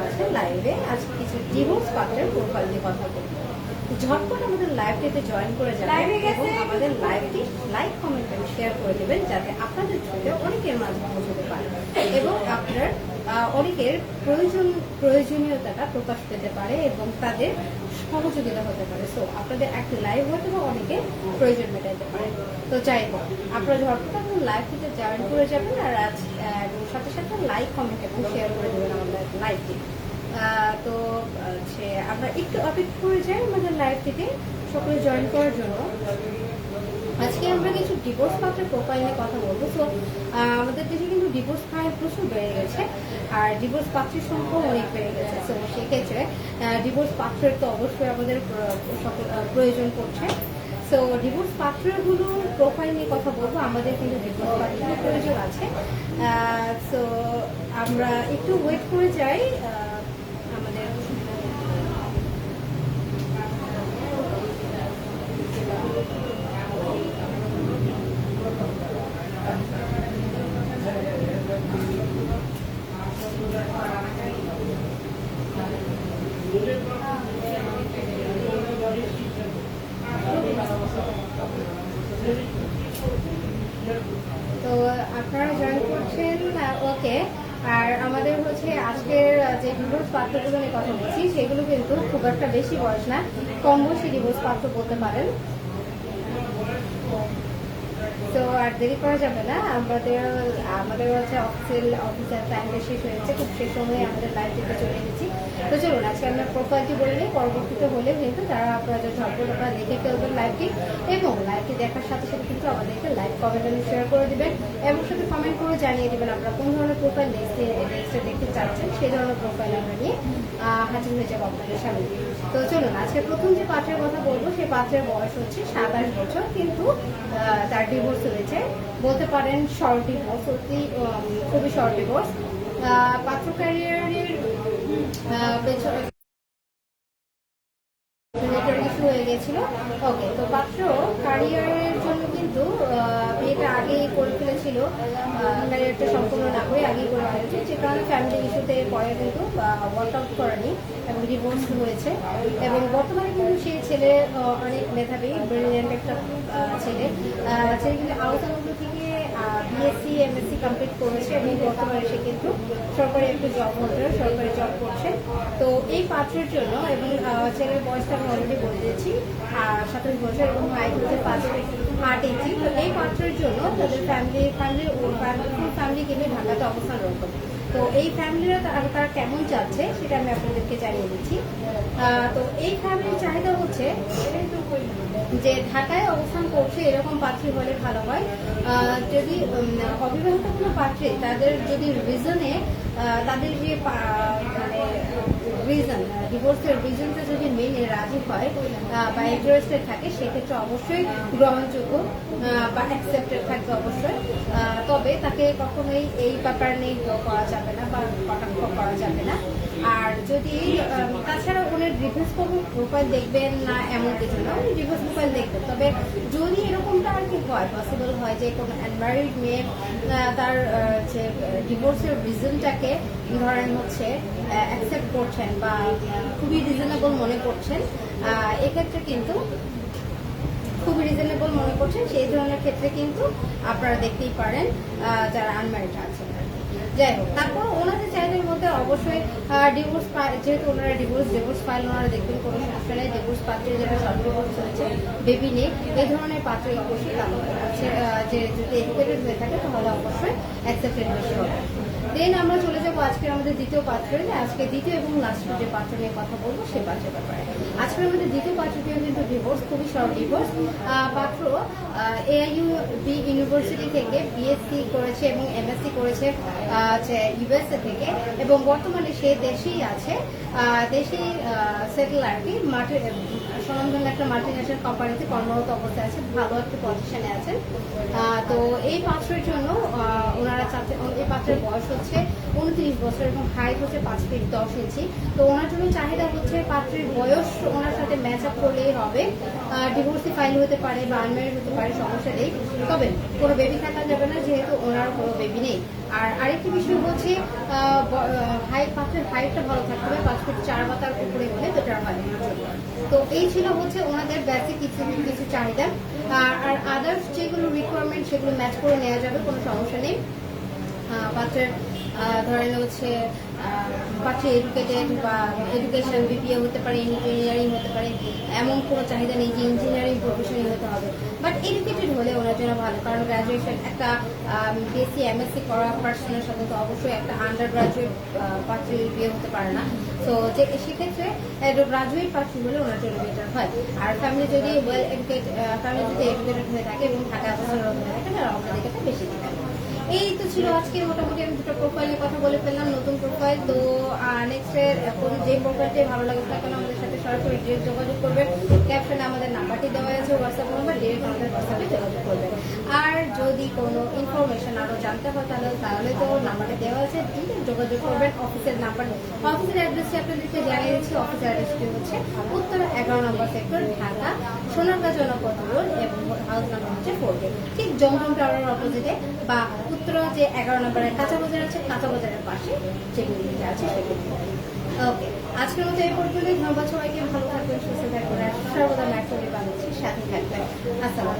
কাছে লাইভে আজ কিছু ডিভোর্স পাত্রের প্রোফাইল নিয়ে কথা বলব। ঝটপট আমাদের লাইভটিতে জয়েন করে যাবেন এবং আমাদের লাইভটি লাইক কমেন্ট এবং শেয়ার করে দেবেন যাতে আপনাদের ছেলে অনেকের মাঝে পৌঁছতে পারে। এবং আপনার অনেকের প্রয়োজন, প্রয়োজনীয়তাটা প্রকাশ পেতে পারে এবং তাদের সহযোগিতা হতে পারে। সো আপনাদের একটা লাইভ হয়তো বা অনেকে প্রয়োজন মেটাইতে পারে। তো যাই হোক, আপনারা ঝটপট আপনার লাইভটিতে জয়েন করে যাবেন আর আজ এবং সাথে সাথে লাইক কমেন্ট এবং শেয়ার করে দেবেন আমাদের লাইভটি তো আমরা একটু অপেক্ষা করে যাই আমাদের লাইভটিতে সকলে জয়েন করার জন্য। আমরা কিছু ডিভোর্স পাত্রের প্রোফাইল নিয়ে কথা বলব। তো আমাদের দেশে কিন্তু ডিভোর্স ফাইল প্রচুর বেড়ে গেছে, আর ডিভোর্স পাত্রের সংখ্যাও অনেক বেড়ে গেছে। তো সেক্ষেত্রে ডিভোর্স পাত্রের তো অবশ্যই আমাদের সকল প্রয়োজন পড়ছে। সো ডিভোর্স পাত্রগুলোর প্রোফাইল নিয়ে কথা বলব। আমাদের কিন্তু ডিভোর্স পাত্রের প্রয়োজন আছে। সো আমরা একটু ওয়েট করে যাই আহ, আমাদের তো আপনারা জয়েন করছেন ওকে। আর আমাদের হচ্ছে আজকের যে ডিভোর্স পাত্রগুলো কথা বলছি, সেগুলো কিন্তু খুব একটা বেশি বয়স না। কম বয়সী ডিভোর্স পাত্র বলতে পারেন। তো আর দেরি করা যাবে না। আমাদের আমাদের হচ্ছে অফিসের অফিসের টাইমটা শেষ হয়েছে। খুব সে সময়ে আমাদের থেকে চলে এসেছি। তো চলুন, আজকে আমরা প্রোফাইলটি বলে নিই? পরবর্তীতে হলে কিন্তু তারা আপনাদের ঝটপট আপনারা দেখে ফেলবেন লাইভটি এবং লাইভটি দেখার সাথে সাথে কিন্তু আমাদেরকে লাইভ কমেন্ট শেয়ার করে দিবেন এবং সাথে কমেন্ট করে জানিয়ে দিবেন আপনারা কোন ধরনের প্রোফাইল নেক্সট নেক্সটে দেখতে চাচ্ছেন, সেই ধরনের প্রোফাইল আমরা নিয়ে হাজির হয়ে যাব আপনাদের সামনে। তো চলুন, আজকে প্রথম যে পাত্রের কথা বলব, সেই পাত্রের বয়স হচ্ছে সাতাশ বছর, কিন্তু তার ডিভোর্স হয়েছে। বলতে পারেন শর্ট ডিভোর্স অতি খুবই শর্ট ডিভোর্স পাত্র ক্যারিয়ারের পেছনে নেটের হয়ে গেছিল ওকে তো পাত্র ক্যারিয়ারের জন্য কিন্তু বিয়েটা আগেই করে ফেলেছিল। ক্যারিয়ারটা সম্পূর্ণ না করে আগেই করে ফেলেছে। যে কারণে ফ্যামিলি ইস্যুতে পরে কিন্তু ওয়ার্ক আউট করেনি এবং ডিভোর্স হয়েছে। এবং বর্তমানে কিন্তু সেই ছেলে অনেক মেধাবী ব্রিলিয়েন্ট একটা ছেলে। ছেলে কিন্তু আলোচনাগুলো থেকে বিএসসি এমএসসি কমপ্লিট করেছে এবং বর্তমানে সে কিন্তু সরকারি একটা জব হোল্ডার সরকারি জব করছে। তো এই পাত্রের জন্য এবং ছেলের বয়সটা আমি অলরেডি বলে দিয়েছি সাতাশ বছর এবং হাইট হচ্ছে পাঁচ আট ইঞ্চি তো এই পাত্রের জন্য তাদের ফ্যামিলি ফ্যামিলি ফ্যামিলি কিন্তু ঢাকাতে অবস্থান রয়েছে। তো এই ফ্যামিলিরা তারা কেমন চাচ্ছে সেটা আমি আপনাদেরকে জানিয়ে দিচ্ছি। তো এই ফ্যামিলির চাহিদা হচ্ছে যে ঢাকায় অবস্থান করছে এরকম পাত্রী হলে ভালো হয়। যদি অবিবাহিত কোনো পাত্রী তাদের যদি রিজনে তাদের যে মানে রিজন ডিভোর্সের রিজনটা যদি মেনে রাজি হয় বা ইন্টারেস্টেড থাকে, সেক্ষেত্রে অবশ্যই গ্রহণযোগ্য বা অ্যাকসেপ্টেড থাকবে অবশ্যই। তবে তাকে কখনোই এই ব্যাপার নিয়ে করা যাবে না বা কটাক্ষ করা যাবে না। আর যদি তাছাড়া উনি ডিভোর্স প্রোফাইল দেখবেন না এমন কিছু না উনি ডিভোর্স প্রোফাইল দেখবেন তবে যদি এরকমটা আর কি হয় পসিবল হয় যে কোনো আনম্যারিড মেয়ে তার যে ডিভোর্সের রিজনটাকে ধরেন হচ্ছে অ্যাকসেপ্ট করছেন বা খুবই রিজনেবল মনে করছেন এক্ষেত্রে কিন্তু খুবই রিজনেবল মনে করছেন সেই ধরনের ক্ষেত্রে কিন্তু আপনারা দেখতেই পারেন যারা আনম্যারিড আছেন। যাই হোক, তারপর ওনাদের চাহিদার মধ্যে অবশ্যই ডিভোর্স যেহেতু ওনারা ডিভোর্স ডিভোর্স ফাইল ওনারা দেখবেন, কোনো সমস্যা নেই। ডিভোর্স পাত্রে যারা শর্ট ডিভোর্স হয়েছে বেবি নেই, এই ধরনের পাত্রে অবশ্যই তাদের আহ, যে যদি এডুকেটেড হয়ে থাকে তাহলে অবশ্যই অ্যাকসেপ্টেড বেশি হবে দেন আমরা চলে যাব আজকের আমাদের দ্বিতীয় পাত্রে আজকে দ্বিতীয় এবং লাস্ট যে পাত্র নিয়ে কথা বলব সে পাত্রের ব্যাপারে। আজকে আমাদের দ্বিতীয় পাত্রটিও কিন্তু ডিভোর্স খুবই শর্ট ডিভোর্স পাত্র এআইইউ বি ইউনিভার্সিটি থেকে বিএসসি করেছে এবং এমএসসি করেছে ইউএসএ থেকে। এবং বর্তমানে সে দেশেই আছে। দেশেই সেটেল আর কি। মাল্টি স্বনামধন্য একটা মাল্টি ন্যাশনাল কোম্পানিতে কর্মরত অবস্থায় আছে। ভালো একটা পজিশনে আছেন। তো এই পাত্রের জন্য ওনারা চাচ্ছে এই পাত্রের বয়স হচ্ছে উনত্রিশ বছর এবং হাইট হচ্ছে পাঁচ ফিট দশ ইঞ্চি। তো ওনার জন্য চাহিদা হচ্ছে পাত্রের বয়স ওনার সাথে ম্যাচ আপ করলেই হবে। ডিভোর্সি ফাইল হতে পারে বা আনম্যারিড হতে পারে, সমস্যা নেই। তবে কোনো বেবি থাকা যাবে না, যেহেতু ওনার কোনো বেবি নেই। আর আরেকটি বিষয় হচ্ছে তো এই ছিল হচ্ছে ওনাদের বেসিক কিছু কিছু চাহিদা। আর আদার্স যেগুলো রিকোয়ারমেন্ট সেগুলো ম্যাচ করে নেওয়া যাবে, কোনো সমস্যা নেই। পাত্রের ধরেন হচ্ছে পাত্রে এডুকেটেড বা এডুকেশন বিপিএ হতে পারে ইঞ্জিনিয়ারিং হতে পারে, এমন কোনো চাহিদা নেই যে ইঞ্জিনিয়ারিং হতে হবে। বাট এডুকেটেড হলে ওনার জন্য ভালো, কারণ গ্রাজুয়েশন একটা বিএসসি এমএসসি করা পার্সনের সাথে তো অবশ্যই একটা আন্ডার গ্রাজুয়েট পাত্রে বিয়ে হতে পারে না। তো যে, সেক্ষেত্রে গ্রাজুয়েট পাত্র হলে ওনার জন্য বেটার হয়। আর ফ্যামিলি যদি ওয়েল এডুকেট ফ্যামিলি যদি এডুকেটেড হয়ে থাকে এবং থাকা হয়ে থাকে, তাহলে অগ্রাধিকারটা বেশি দিতে এই তো ছিল আজকে। মোটামুটি আমি দুটো প্রোফাইলের কথা বলে ফেললাম, নতুন প্রোফাইল তো নেক্সট এখন যে প্রোফাইলটাই ভালো লাগে না কেন আমাদের সাথে সরাসরি ডিরেক্ট যোগাযোগ করবেন। ক্যাপশনে আমাদের নাম্বারটি দেওয়া আছে হোয়াটসঅ্যাপ নাম্বার ডিরেক্ট আমাদের হোয়াটসঅ্যাপে যোগাযোগ করবেন। আর যদি কোনো ইনফরমেশন আরও জানতে হয় তাহলে তাহলে তো নাম্বারটা দেওয়া আছে ডিরেক্ট যোগাযোগ করবেন। অফিসের নাম্বার অফিসের অ্যাড্রেসটি আপনাদেরকে জানিয়ে দিচ্ছি। অফিসের অ্যাড্রেসটি হচ্ছে উত্তর এগারো নম্বর সেক্টর ঢাকা, সোনারগাঁ জনপদ রোড এবং হাউস নাম্বার হচ্ছে ফোর ঠিক জমজম টাওয়ারের অপোজিটে বা উত্তরা যে এগারো নম্বরের কাঁচা বাজার আছে, কাঁচা বাজারের পাশে যে বিল্ডিংটা আছে ওকে, আজকের মতো এই পর্যন্তই। ধন্যবাদ সবাইকে। ভালো থাকবেন, সুস্থ থাকবেন। সর্বদা ম্যাক্সিমাম বাংলাদেশের সাথে থাকবেন। আসসালাম